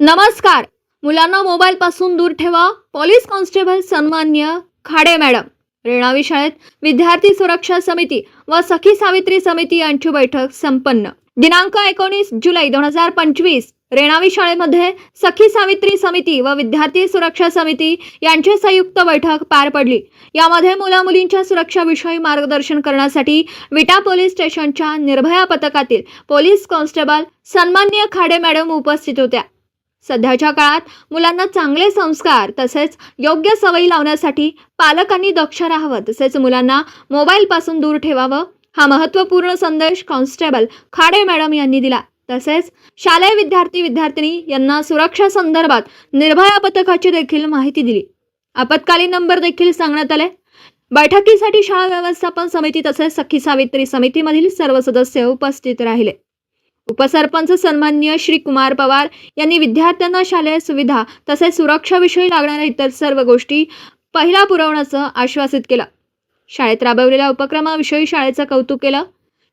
नमस्कार. मुलांना मोबाईल पासून दूर ठेवा. पोलीस कॉन्स्टेबल सन्मान्य खाडे मॅडम. रेणावी शाळेत विद्यार्थी सुरक्षा समिती व सखी सावित्री समिती यांची बैठक संपन्न. दिनांक एकोणीस जुलै दोन हजार पंचवीस. रेणावी शाळेमध्ये सखी सावित्री समिती व विद्यार्थी सुरक्षा समिती यांची संयुक्त बैठक पार पडली. यामध्ये मुला मुलींच्या सुरक्षाविषयी मार्गदर्शन करण्यासाठी विटा पोलीस स्टेशनच्या निर्भया पथकातील पोलीस कॉन्स्टेबल सन्मान्य खाडे मॅडम उपस्थित होत्या. सध्याच्या काळात मुलांना चांगले संस्कार तसेच योग्य सवयी लावण्यासाठी पालकांनी दक्ष राहावं. तसेच मुलांना मोबाईलपासून दूर ठेवावं. हा महत्त्वपूर्ण संदेश कॉन्स्टेबल खाडे मॅडम यांनी दिला. तसेच शालेय विद्यार्थी विद्यार्थिनी यांना सुरक्षा संदर्भात निर्भया पथकाची देखील माहिती दिली. आपत्कालीन नंबर देखील सांगण्यात आले. बैठकीसाठी शाळा व्यवस्थापन समिती तसेच सखी सावित्री समितीमधील सर्व सदस्य उपस्थित राहिले. उपसरपंच सन्माननीय श्री कुमार पवार यांनी विद्यार्थ्यांना शालेय सुविधा तसेच सुरक्षाविषयी लागणाऱ्या इतर सर्व गोष्टी पहिला पुरवण्याचं आश्वासित केलं. शाळेत राबवलेल्या उपक्रमाविषयी शाळेचं कौतुक केलं.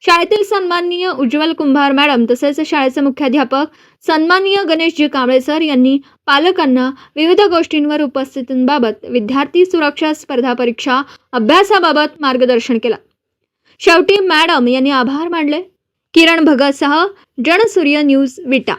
शाळेतील सन्माननीय उज्ज्वल कुंभार मॅडम तसेच शाळेचे मुख्याध्यापक सन्माननीय गणेशजी कांबळे सर यांनी पालकांना विविध गोष्टींवर उपस्थितींबाबत विद्यार्थी सुरक्षा स्पर्धा परीक्षा अभ्यासाबाबत मार्गदर्शन केलं. शेवटी मॅडम यांनी आभार मानले. किरण भगतसह जनसूर्य न्यूज विटा.